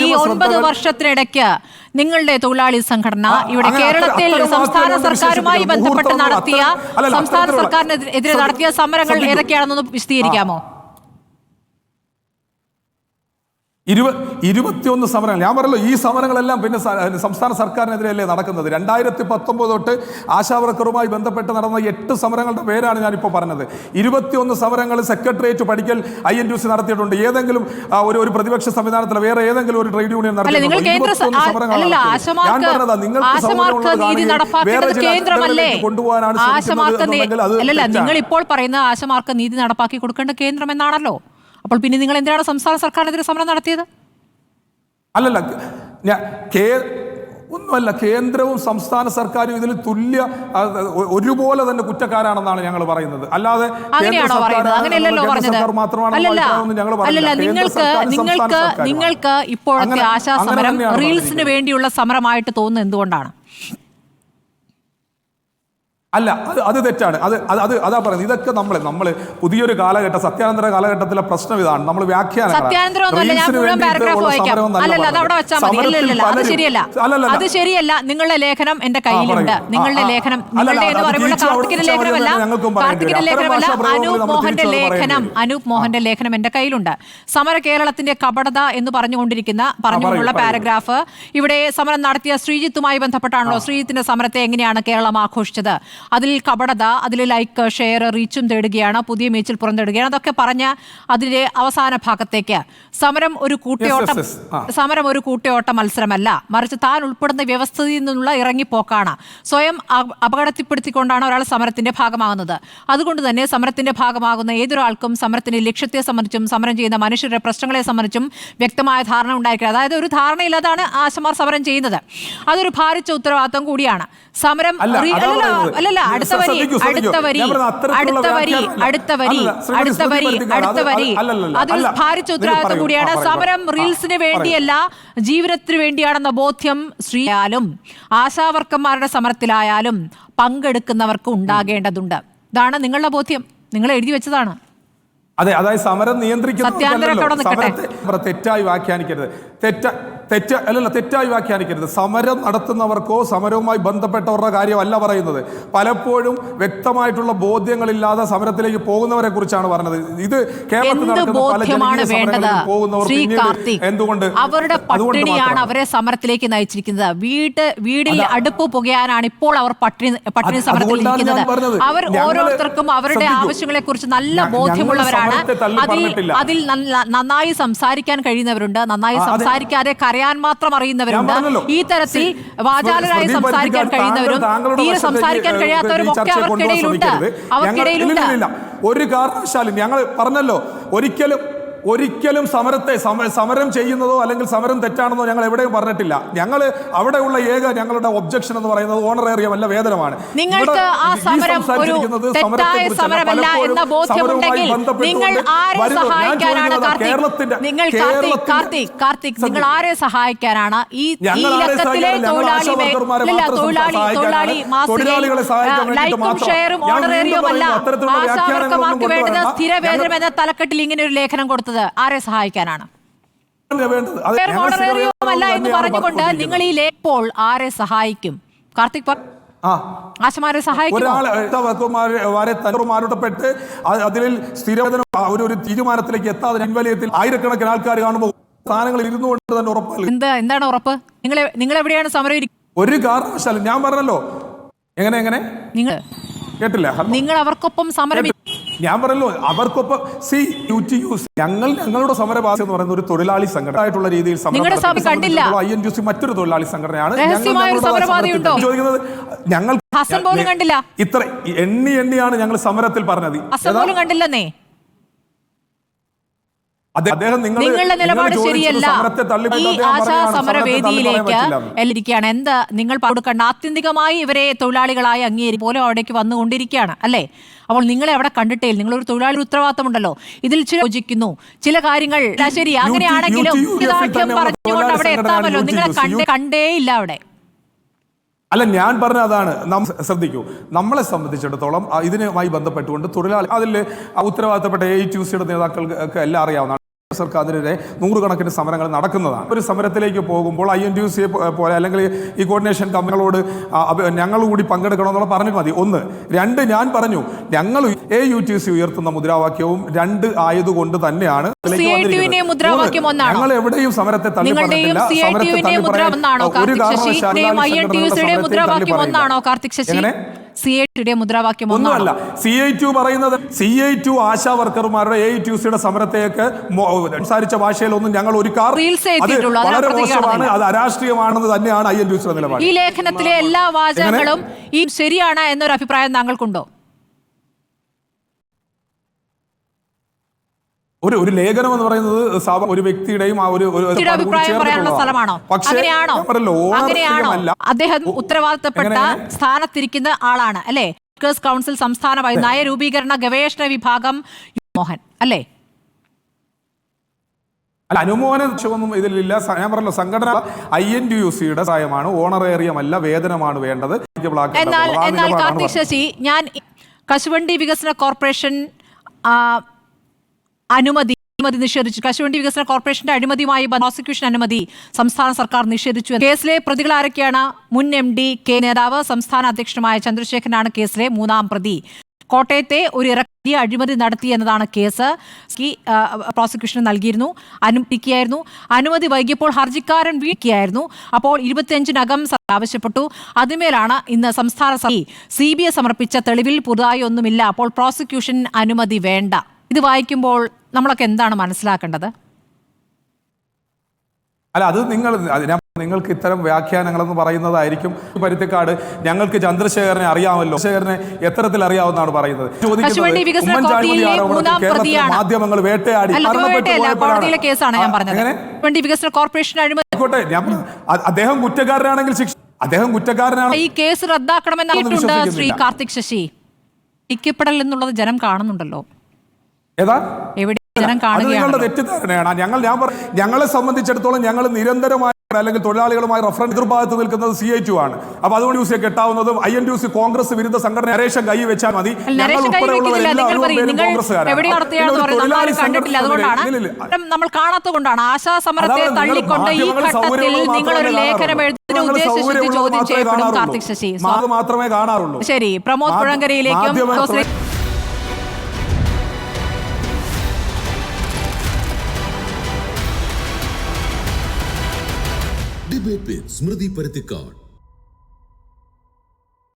ഈ ഒൻപത് വർഷത്തിനിടയ്ക്ക് നിങ്ങളുടെ തൊഴിലാളി സംഘടന ഇവിടെ കേരളത്തിൽ സംസ്ഥാന സർക്കാരുമായി. ബന്ധപ്പെട്ട് നടത്തിയ സംസ്ഥാന സർക്കാരിനെതിരെ നടത്തിയ സമരങ്ങൾ. ഏതൊക്കെയാണെന്നൊന്ന് വിശദീകരിക്കാമോ ഇരുപ ഇരുപത്തിയൊന്ന് സമരങ്ങൾ. ഞാൻ പറയല്ലോ ഈ സമരങ്ങളെല്ലാം പിന്നെ സംസ്ഥാന സർക്കാരിനെതിരെയല്ലേ നടക്കുന്നത്. രണ്ടായിരത്തി പത്തൊമ്പത് തൊട്ട് ആശാവർക്കറുമായി ബന്ധപ്പെട്ട് നടന്ന എട്ട് സമരങ്ങളുടെ പേരാണ് ഞാനിപ്പോൾ പറഞ്ഞത്. ഇരുപത്തിയൊന്ന് സമരങ്ങൾ സെക്രട്ടേറിയറ്റ് പഠിക്കൽ ഐ എൻ ടി സി നടത്തിയിട്ടുണ്ട്. ഏതെങ്കിലും ഒരു ഒരു പ്രതിപക്ഷ സംവിധാനത്തിൽ വേറെ ഏതെങ്കിലും ഒരു ട്രേഡ് യൂണിയൻ അല്ല നിങ്ങൾ കേന്ദ്ര സ- 21 ആ- സമരങ്ങളാണ് അല്ലല്ല നടത്തിയത്. ഞാൻ പറഞ്ഞതാ, നിങ്ങൾക്ക് ആശമാർക്ക് സൗകര്യമുള്ളത് നീതി കാണുകയും വേറെ നടപ്പാക്കേണ്ടത് ചില കേന്ദ്രമല്ലേ? കൊണ്ടുപോകാനാണ് നിങ്ങൾ ഇപ്പോൾ പറയുന്ന ആശമാർക്ക് നീതി നടപ്പാക്കി കൊടുക്കേണ്ട കേന്ദ്രം എന്നാണല്ലോ അപ്പോൾ പിന്നെ നിങ്ങൾ എന്തിനാണ് സംസ്ഥാന സർക്കാരിനെതിരെ സമരം നടത്തിയത്? അല്ലല്ല ഞാൻ കേ ഒന്നുമല്ല കേന്ദ്രവും സംസ്ഥാന സർക്കാരും ഇതിൽ തുല്യ ഒരുപോലെ തന്നെ കുറ്റക്കാരാണെന്നാണ് ഞങ്ങൾ പറയുന്നത്. അല്ലാതെ നിങ്ങൾക്ക് നിങ്ങൾക്ക് നിങ്ങൾക്ക് ഇപ്പോഴത്തെ ആശാസമരം ആശാ സമരം റീൽസിന് വേണ്ടിയുള്ള സമരമായിട്ട് തോന്നുന്നത് എന്തുകൊണ്ടാണ്? അല്ല അത് അത് തെറ്റാണ്. അത് അത് അത് അതാ പറയുന്നത്. ഇതൊക്കെ നമ്മൾ നമ്മൾ പുതിയൊരു കാലഘട്ടം സത്യാനന്തര കാലഘട്ടത്തിലെ പ്രശ്നം ഇതാണ്. നമ്മൾ വ്യാഖ്യാനം അത് ശരിയല്ല. നിങ്ങളുടെ ലേഖനം എന്റെ കയ്യിലുണ്ട്. നിങ്ങളുടെ. ലേഖനം നിങ്ങളുടെ എന്ന് പറയുമ്പോൾ തിരിച്ച് കാർത്തികിന്റെ ലേഖനമല്ല. ഞങ്ങൾക്കും കാർത്തികിന്റെ ലേഖനമല്ല അനൂപ് മോഹന്റെ ലേഖനം. അനൂപ് മോഹന്റെ ലേഖനം എന്റെ കയ്യിലുണ്ട്. സമര കേരളത്തിന്റെ കപടത എന്ന് പറഞ്ഞുകൊണ്ടിരിക്കുന്ന പറഞ്ഞുകൊണ്ടുള്ള. പാരഗ്രാഫ്. ഇവിടെ സമരം നടത്തിയ ശ്രീജിത്തുമായി ബന്ധപ്പെട്ടാണല്ലോ ശ്രീജിത്തിന്റെ സമരത്തെ എങ്ങനെയാണ് കേരളം ആഘോഷിച്ചത്? അതിൽ കപടത അതിൽ ലൈക്ക് ഷെയർ റീച്ചും തേടുകയാണ് പുതിയ മീച്ചിൽ പുറന്തേടുകയാണ് അതൊക്കെ പറഞ്ഞ അതിന്റെ അവസാന ഭാഗത്തേക്ക് സമരം ഒരു കൂട്ടയോട്ടം സമരം ഒരു കൂട്ടയോട്ട മത്സരമല്ല. മറിച്ച് താൻ ഉൾപ്പെടുന്ന വ്യവസ്ഥയിൽ നിന്നുള്ള ഇറങ്ങിപ്പോക്കാണ്. സ്വയം അപകടത്തിപ്പെടുത്തിക്കൊണ്ടാണ് അപകടത്തിൽപ്പെടുത്തിക്കൊണ്ടാണ് ഒരാൾ സമരത്തിന്റെ ഭാഗമാകുന്നത്. അതുകൊണ്ട് തന്നെ സമരത്തിന്റെ ഭാഗമാകുന്ന ഏതൊരാൾക്കും സമരത്തിന്റെ ലക്ഷ്യത്തെ സംബന്ധിച്ചും സമരം ചെയ്യുന്ന മനുഷ്യരുടെ പ്രശ്നങ്ങളെ സംബന്ധിച്ചും വ്യക്തമായ ധാരണ ഉണ്ടായിരിക്കുക അതായത് ഒരു ധാരണയില്ലാതാണ് ആശമാർ സമരം ചെയ്യുന്നത്. അതൊരു ഭാരിച്ച ഉത്തരവാദിത്വം കൂടിയാണ്. സമരം അല്ല, അല്ലല്ല, അടുത്ത വരി. അടുത്ത വരി അടുത്ത വരി അടുത്ത വരി അടുത്ത വരി അടുത്ത വരി. അല്ലല്ലല്ല, ഭാരിച്ച ഉത്തരവാദിത്വം കൂടിയാണ് സമരം. റീൽസിന് വേണ്ടിയല്ല ജീവിതത്തിന് വേണ്ടിയാണെന്ന ബോധ്യം ശ്രീയാലും ആശാവർക്കന്മാരുടെ സമരത്തിലായാലും പങ്കെടുക്കുന്നവർക്ക് ഉണ്ടാകേണ്ടതുണ്ട്. ഇതാണ് നിങ്ങളുടെ ബോധ്യം. നിങ്ങൾ എഴുതി വെച്ചതാണ്. അതെ അതായത് സമരം. നിയന്ത്രിക്കുന്ന തെറ്റായി വ്യാഖ്യാനിക്കരുത്. തെറ്റ തെറ്റ അല്ലല്ല തെറ്റായി വ്യാഖ്യാനിക്കരുത്. സമരം നടത്തുന്നവർക്കോ സമരവുമായി ബന്ധപ്പെട്ടവരുടെ കാര്യമല്ല പറയുന്നത്. പലപ്പോഴും വ്യക്തമായിട്ടുള്ള ബോധ്യങ്ങളില്ലാതെ സമരത്തിലേക്ക് പോകുന്നവരെ കുറിച്ചാണ് പറഞ്ഞത്. ഇത് കേരളത്തിൽ എന്ത് നടക്കുന്ന പല ജനകീയ സമരങ്ങളിലും പോകുന്നവർ പിന്നീട് എന്തുകൊണ്ട്? അവരുടെ പട്ടിണിയാണ് അവരെ സമരത്തിലേക്ക് നയിച്ചിരിക്കുന്നത്. വീട് വീടിൽ അടുപ്പ് പുകയാനാണ് ഇപ്പോൾ അവർ പട്ടിണി പട്ടിണി സമരത്തിലിരിക്കുന്നത്. അവർ ഓരോരുത്തർക്കും അവരുടെ. ആവശ്യങ്ങളെ കുറിച്ച് നല്ല ബോധ്യമുള്ളവരാണ്. അതിൽ അതിൽ നന്നായി സംസാരിക്കാൻ കഴിയുന്നവരുണ്ട്. നന്നായി സംസാരിക്കാതെ കരയാൻ മാത്രം ഞാൻ അറിയുന്നവരുണ്ട്. ഈ തരത്തിൽ വാചാലരായി സംസാരിക്കാൻ കഴിയുന്നവരും തീരെ സംസാരിക്കാൻ കഴിയാത്തവരും ഒക്കെ അവർക്കിടയിലുണ്ട് അവർക്കിടയിലുണ്ട്. ഒരു കാരണവശാലും ഞങ്ങൾ പറഞ്ഞല്ലോ ഒരിക്കലും ഒരിക്കലും സമരത്തെ സമ- സമരം ചെയ്യുന്നതോ അല്ലെങ്കിൽ സമരം തെറ്റാണെന്നോ ഞങ്ങൾ എവിടെയും പറഞ്ഞിട്ടില്ല. ഞങ്ങൾ അവിടെയുള്ള ഏക ഞങ്ങളുടെ ഒബ്ജക്ഷൻ എന്ന് പറയുന്നത് ഓണറേറിയം അല്ല വേതനമാണ്. നിങ്ങൾക്ക് ആ സമരം ഒരു തെറ്റായ. സമരമല്ല എന്ന ബോധ്യമുണ്ടെങ്കിൽ നിങ്ങൾ ആരെ സഹായിക്കാനാണ് കാർത്തിക്? നിങ്ങൾ കാർത്തിക് കാർത്തിക് കാർത്തിക് നിങ്ങൾ ആരെ സഹായിക്കാനാണ്? ഈ ലക്കത്തിലെ തൊഴിലാളി തൊഴിലാളി. തൊഴിലാളി ലൈക്കും ഷെയറും ഓണറേറിയുമല്ല ആശാവർക്കമാർക്ക് എന്ന തലക്കെട്ടിൽ ഇങ്ങനെ ഒരു ലേഖനം കൊടുത്തത് ആരെ സഹായിക്കാനാണ്? അല്ല എന്ന് പറഞ്ഞുകൊണ്ട് നിങ്ങൾ ഈ ലേപ്പോൾ ആരെ സഹായിക്കും? കാർത്തിക് ആശമാരെ സഹായിക്കുമോ? ഒരാൾ വരെ തലമാരുടപ്പെട്ട് അതിൽ സ്ഥിരവേതനം ഒരു ഒരു തീരുമാനത്തിലേക്ക് എത്താതെ പിൻവലിയത്തിൽ ആയിരക്കണക്കിന് ആൾക്കാർ കാണുമ്പോൾ സ്ഥാനങ്ങളിൽ ഇരുന്നു കൊണ്ട് തന്നെ ഉറപ്പാണ്. എന്താ? എന്താണ് ഉറപ്പ്? നിങ്ങൾ നിങ്ങൾ എവിടെയാണ് സമരം ഒരു കാരണവശാലും ഞാൻ പറഞ്ഞല്ലോ. എങ്ങനെ എങ്ങനെ? നിങ്ങൾ കേട്ടില്ല. നിങ്ങൾ അവർക്കൊപ്പം സമരം ഞാൻ പറഞ്ഞല്ലോ അവർക്കൊപ്പം സി യു ടി യു ഞങ്ങൾ ഞങ്ങളുടെ സമരവാസി എന്ന് പറയുന്ന ഒരു തൊഴിലാളി സംഘടന ആയിട്ടുള്ള രീതിയിൽ സമരം. ഐ എൻ യു സി മറ്റൊരു തൊഴിലാളി സംഘടനയാണ്? ചോദിക്കുന്നത് ഞങ്ങൾ. ഇത്ര എണ്ണി എണ്ണിയാണ് ഞങ്ങൾ സമരത്തിൽ പറഞ്ഞത് കണ്ടില്ലെന്നേ നിങ്ങളുടെ നിലപാട് ശരിയല്ല. ഈ ആശാ സമരവേദിയിലേക്ക് സമര എന്താ നിങ്ങൾ കൊടുക്കേണ്ട? ആത്യന്തികമായി ഇവരെ തൊഴിലാളികളായി അംഗീകരി പോലും അവിടേക്ക് വന്നുകൊണ്ടിരിക്കുകയാണ് അല്ലേ? അപ്പോൾ നിങ്ങളെ അവിടെ കണ്ടിട്ടേ നിങ്ങൾ നിങ്ങളൊരു തൊഴിലാളി ഉത്തരവാദിത്തമുണ്ടല്ലോ. ഇതിൽ ചില യോജിക്കുന്നു. ചില കാര്യങ്ങൾ ശരി അങ്ങനെയാണെങ്കിലും പറഞ്ഞുകൊണ്ട് അവിടെ എത്താമല്ലോ. നിങ്ങളെ കണ്ടേ കണ്ടേ ഇല്ല അവിടെ. അല്ല ഞാൻ പറഞ്ഞ അതാണ് നാം ശ്രദ്ധിക്കൂ. നമ്മളെ സംബന്ധിച്ചിടത്തോളം ഇതിനുമായി ബന്ധപ്പെട്ടുകൊണ്ട് തൊഴിലാളി അതിൽ ഉത്തരവാദിത്തപ്പെട്ട എ ടി യു സിയുടെ നേതാക്കൾക്ക് എല്ലാം അറിയാവുന്നതാണ്. സർക്കാരിനെതിരെ നൂറുകണക്കിന് സമരങ്ങൾ നടക്കുന്നതാണ്. ഒരു സമരത്തിലേക്ക് പോകുമ്പോൾ ഐ എൻ ടി സിയെ പോലെ അല്ലെങ്കിൽ ഈ കോർഡിനേഷൻ കമ്പനികളോട് ഞങ്ങൾ കൂടി പങ്കെടുക്കണമെന്നുള്ള പറഞ്ഞു മതി. ഒന്ന്. രണ്ട് ഞാൻ പറഞ്ഞു ഞങ്ങൾ എ യു ടി സി ഉയർത്തുന്ന മുദ്രാവാക്യവും രണ്ട് ആയതുകൊണ്ട് തന്നെയാണ്? ഞങ്ങൾ എവിടെയും സമരത്തെ തള്ളി പറഞ്ഞിട്ടില്ല. സമരത്തെ തള്ളി പറയാൻ ഒരു കാർത്തിക് ശശി കാരണവശാലും എങ്ങനെ? സി ഐ ടിയുടെ മുദ്രാവാക്യം ഒന്നുമല്ല. സി ഐ ടു പറയുന്നത് സി ഐ ടു ആശാ വർക്കർമാരുടെ എ ടു സിയുടെ സമരത്തേക്ക് സംസാരിച്ച ഭാഷയിലൊന്നും ഞങ്ങൾ ഒരു കാർ അത് എത്തിയിട്ടുള്ളൂ. അതിന് വളരെ മോശമാണ്. അത് അരാഷ്ട്രീയമാണെന്ന് തന്നെയാണ് ഐ എൻ ടു സിയുടെ നിലപാട്. ഈ ലേഖനത്തിലെ എല്ലാ വാചകങ്ങളും ഈ ശരിയാണ് എന്നൊരു അഭിപ്രായം താങ്കൾക്കുണ്ടോ? ഒരു ഒരു ലേഖനം എന്ന് പറയുന്നത് സാവ- ഒരു വ്യക്തിയുടെയും ആ ഒരു അഭിപ്രായം പറയാനുള്ള സ്ഥലമാണോ? അങ്ങനെയാണോ? അദ്ദേഹം ഉത്തരവാദിത്തപ്പെട്ട സ്ഥാനത്തിരിക്കുന്ന ആളാണ് അല്ലേ? വർക്കേഴ്സ് കൗൺസിൽ സംസ്ഥാന നയ നയരൂപീകരണ ഗവേഷണ വിഭാഗം മോഹൻ അല്ലേ? അല്ല ലക്ഷ്യമൊന്നും ഇതിലില്ല. ഞാൻ പറഞ്ഞല്ലോ സംഘടന ഐ എൻ ടി യു സിയുടെ സഹായമാണ്. ഓണറേറിയമല്ല വേതനമാണ് വേണ്ടത്. എന്നാൽ എന്നാൽ കാർത്തിക് ശശി ഞാൻ കശുവണ്ടി വികസന കോർപ്പറേഷൻ അനുമതി അനുമതി നിഷേധിച്ചു. കശുവണ്ടി വികസന കോർപ്പറേഷന്റെ അഴിമതിയുമായി പ്രോസിക്യൂഷൻ അനുമതി സംസ്ഥാന സർക്കാർ നിഷേധിച്ചു കേസിലെ പ്രതികൾ ആരൊക്കെയാണ്? മുൻ എം ഡി കെ നേതാവ് സംസ്ഥാന അധ്യക്ഷനുമായ ചന്ദ്രശേഖരനാണ് കേസിലെ മൂന്നാം പ്രതി. കോട്ടയത്തെ ഒരു ഇറക്കിയ അഴിമതി നടത്തി എന്നതാണ് കേസ്. പ്രോസിക്യൂഷന് നൽകിയിരുന്നു. അനുമതിക്കായിരുന്നു. അനുമതി വൈകിയപ്പോൾ ഹർജിക്കാരൻ വീഴ്ചയായിരുന്നു അപ്പോൾ ഇരുപത്തിയഞ്ചിനകം ആവശ്യപ്പെട്ടു. അതിന്മേലാണ് ഇന്ന് സംസ്ഥാന സി ബി ഐ സമർപ്പിച്ച തെളിവിൽ പുതുതായി ഒന്നുമില്ല. അപ്പോൾ പ്രോസിക്യൂഷൻ അനുമതി വേണ്ട. ഇത് വായിക്കുമ്പോൾ നമ്മളൊക്കെ എന്താണ് മനസ്സിലാക്കേണ്ടത്? അല്ല അത് നിങ്ങൾ നിങ്ങൾക്ക് ഇത്തരം വ്യാഖ്യാനങ്ങളെന്ന് പറയുന്നതായിരിക്കും. പരുത്തിക്കാട് ഞങ്ങൾക്ക് ചന്ദ്രശേഖരനെ അറിയാമല്ലോ. ശേഖരനെ എത്തരത്തിൽ അറിയാവുന്നാണ് പറയുന്നത്. മാധ്യമങ്ങൾ വേട്ടയാടി. ഞാൻ ആയിക്കോട്ടെ അദ്ദേഹം കുറ്റക്കാരനാണെങ്കിൽ ശിക്ഷ അദ്ദേഹം കുറ്റക്കാരനാണ്. ഈ കേസ് റദ്ദാക്കണമെന്നായിട്ടുണ്ട് ശ്രീ കാർത്തിക് ശശി. ഇക്കപ്പെടൽ എന്നുള്ളത് ജനം കാണുന്നുണ്ടല്ലോ. ഏതാ? എവിടെ നിങ്ങളുടെ തെറ്റിദ്ധാരണയാണ്. ഞങ്ങൾ ഞാൻ പറഞ്ഞു ഞങ്ങളെ സംബന്ധിച്ചിടത്തോളം ഞങ്ങൾ നിരന്തരമായി അല്ലെങ്കിൽ തൊഴിലാളികളുമായി റഫറൻസ് എതിർഭാഗത്ത് നിൽക്കുന്നത് സി ഐ ടു ആണ്. അപ്പൊ അതുകൊണ്ട് use കെട്ടാവുന്നതും I N T C Congress വിരുദ്ധ സംഘടന നരേഷൻ കൈ വെച്ചാൽ മതി. ഞങ്ങൾ ഉൾപ്പെടെയുള്ളവരെല്ലാം നമ്മൾ കാണാത്തതുകൊണ്ടാണ് ആശാ സമരത്തെ തള്ളിക്കൊണ്ട് ഈ ഘട്ടത്തിൽ നിങ്ങൾ ഒരു ലേഖനം എഴുതുന്ന മാത്രമേ കാണാറുള്ളൂ. ശരി പ്രമോദ് പുഴങ്കരയിലേക്കും சிறப்பு ஸ்மிருதி பருத்திக்காட்.